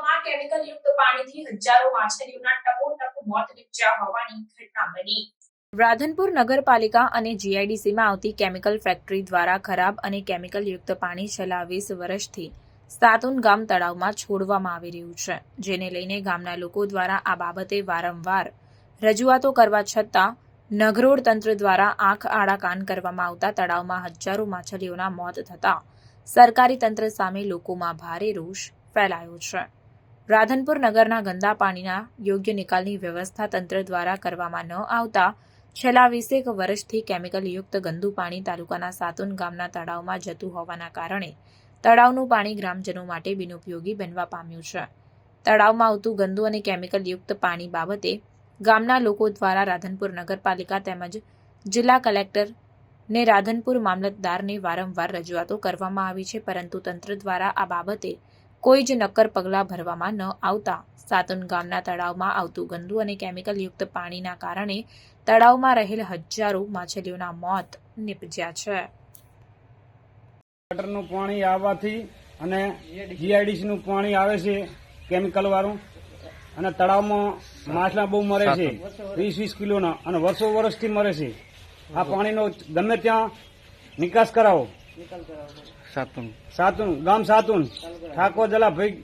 Chemical યુક્ત પાણીથી હજારો માછલીઓના ટપોટપ મોત નીપજ્યા હોવાની ઘટના બની. રાધનપુર નગરપાલિકા અને જીઆઈડીસીમાં આવતી કેમિકલ ફેક્ટરી દ્વારા ખરાબ અને કેમિકલ યુક્ત પાણી છેલ્લા વીસ વર્ષથી સાતુન ગામ તળાવમાં છોડવામાં આવી રહ્યું છે, જેને લઈને ગામના લોકો દ્વારા આ બાબતે વારંવાર રજૂઆતો કરવા છતાં નગરોળ તંત્ર દ્વારા આંખ આડા કાન કરવામાં આવતા તળાવમાં હજારો માછલીઓના મોત થતા સરકારી તંત્ર સામે લોકોમાં ભારે રોષ ફેલાયો છે. રાધનપુર નગરના ગંદા પાણીના યોગ્ય નિકાલની વ્યવસ્થા તંત્ર દ્વારા કરવામાં ન આવતા છેલ્લા વીસેક વર્ષથી કેમિકલયુક્ત ગંદુ પાણી તાલુકાના સાતુન ગામના તળાવમાં જતું હોવાના કારણે તળાવનું પાણી ગ્રામજનો માટે બિનઉપયોગી બનવા પામ્યું છે. તળાવમાં આવતું ગંદુ અને કેમિકલ યુક્ત પાણી બાબતે ગામના લોકો દ્વારા રાધનપુર નગરપાલિકા તેમજ જિલ્લા કલેક્ટર ને રાધનપુર મામલતદારને વારંવાર રજૂઆતો કરવામાં આવી છે, પરંતુ તંત્ર દ્વારા આ બાબતે કોઈ જ નક્કર પગલાં ભરવામાં ન આવતા. સાતુન ગામના તળાવમાં આવતું ગંદુ અને કેમિકલયુક્ત પાણીના કારણે તળાવમાં રહેલ હજારો માછલીઓના મોત નીપજ્યા છે. ગટરનું પાણી આવવાથી અને જીઆઈડીસીનું પાણી આવે છે કેમિકલ વાળું. અને તળાવમાં માછલા બહુ મરે છે. વીસ વીસ કિલોના અને વર્ષો વર્ષથી મરે છે. આ પાણીનો ગમે ત્યાં નિકાસ કરાવો. સાતમ. સાતુન ગામ સાતુન ઠાકોર જલા ભાઈ